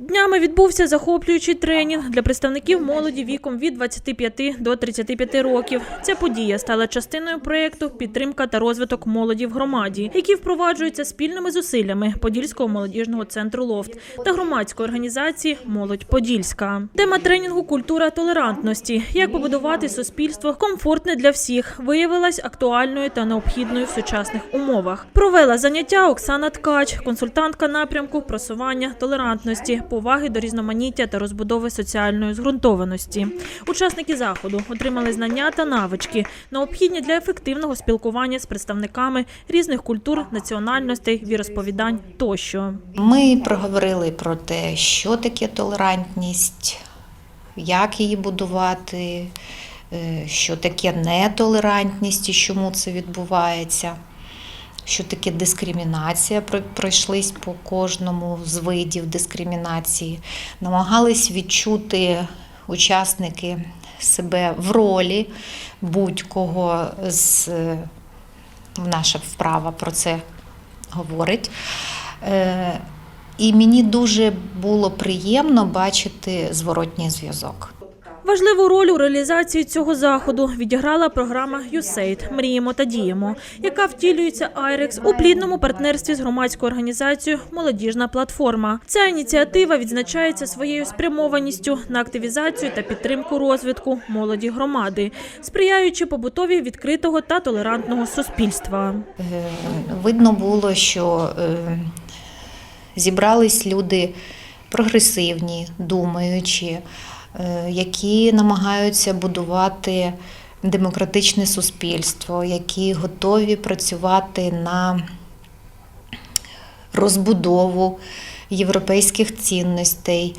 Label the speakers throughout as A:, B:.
A: Днями відбувся захоплюючий тренінг для представників молоді віком від 25 до 35 років. Ця подія стала частиною проєкту Підтримка та розвиток молоді в громаді, який впроваджується спільними зусиллями Подільського молодіжного центру Лофт та громадської організації Молодь Подільська. Тема тренінгу Культура толерантності. Як побудувати суспільство комфортне для всіх, виявилась актуальною та необхідною в сучасних умовах. Провела заняття Оксана Ткач, консультантка напрямку просування толерантності, поваги до різноманіття та розбудови соціальної зґрунтованості. Учасники заходу отримали знання та навички, необхідні для ефективного спілкування з представниками різних культур, національностей, віросповідань тощо.
B: Ми проговорили про те, що таке толерантність, як її будувати, е, що таке нетолерантність і чому це відбувається, що таке дискримінація. Про- Пройшлись по кожному з видів дискримінації, намагались відчути учасники себе в ролі будь-кого з е, наша вправа про це говорить. Е, І мені дуже було приємно бачити зворотній зв'язок.
A: Важливу роль у реалізації цього заходу відіграла програма «ЮСЕЙД. Мріємо та діємо, яка втілюється Айрекс у плідному партнерстві з громадською організацією Молодіжна платформа. Ця ініціатива відзначається своєю спрямованістю на активізацію та підтримку розвитку молоді громади, сприяючи побутові відкритого та толерантного суспільства.
B: Видно було, що е, зібрались люди прогресивні, думаючі, які намагаються будувати демократичне суспільство, які готові працювати на розбудову європейських цінностей,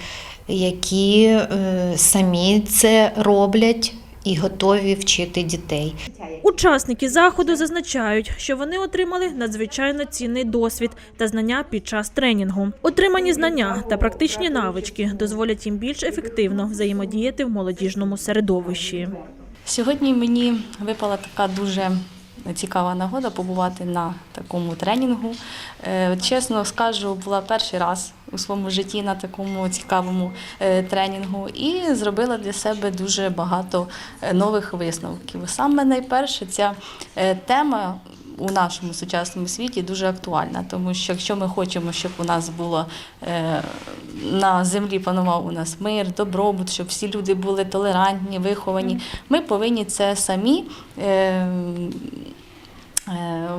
B: які е, самі це роблять і готові вчити дітей.
A: Учасники заходу зазначають, що вони отримали надзвичайно цінний досвід та знання під час тренінгу. Отримані знання та практичні навички дозволять їм більш ефективно взаємодіяти в молодіжному середовищі.
C: Сьогодні мені випала така дуже цікава нагода побувати на такому тренінгу. Е, Чесно скажу, була перший раз у своєму житті на такому цікавому е, тренінгу і зробила для себе дуже багато е, нових висновків. Саме найперше ця е, тема. У нашому сучасному світі дуже актуальна, тому що якщо ми хочемо, щоб у нас було на землі панував у нас мир, добробут, щоб всі люди були толерантні, виховані, ми повинні це самі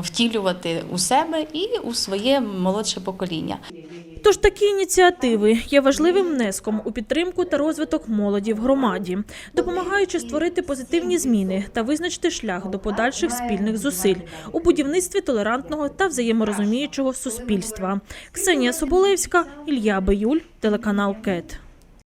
C: втілювати у себе і у своє молодше покоління.
A: Тож такі ініціативи є важливим внеском у підтримку та розвиток молоді в громаді, допомагаючи створити позитивні зміни та визначити шлях до подальших спільних зусиль у будівництві толерантного та взаєморозуміючого суспільства. Ксенія Соболевська, Ілля Биюль, телеканал КЕТ.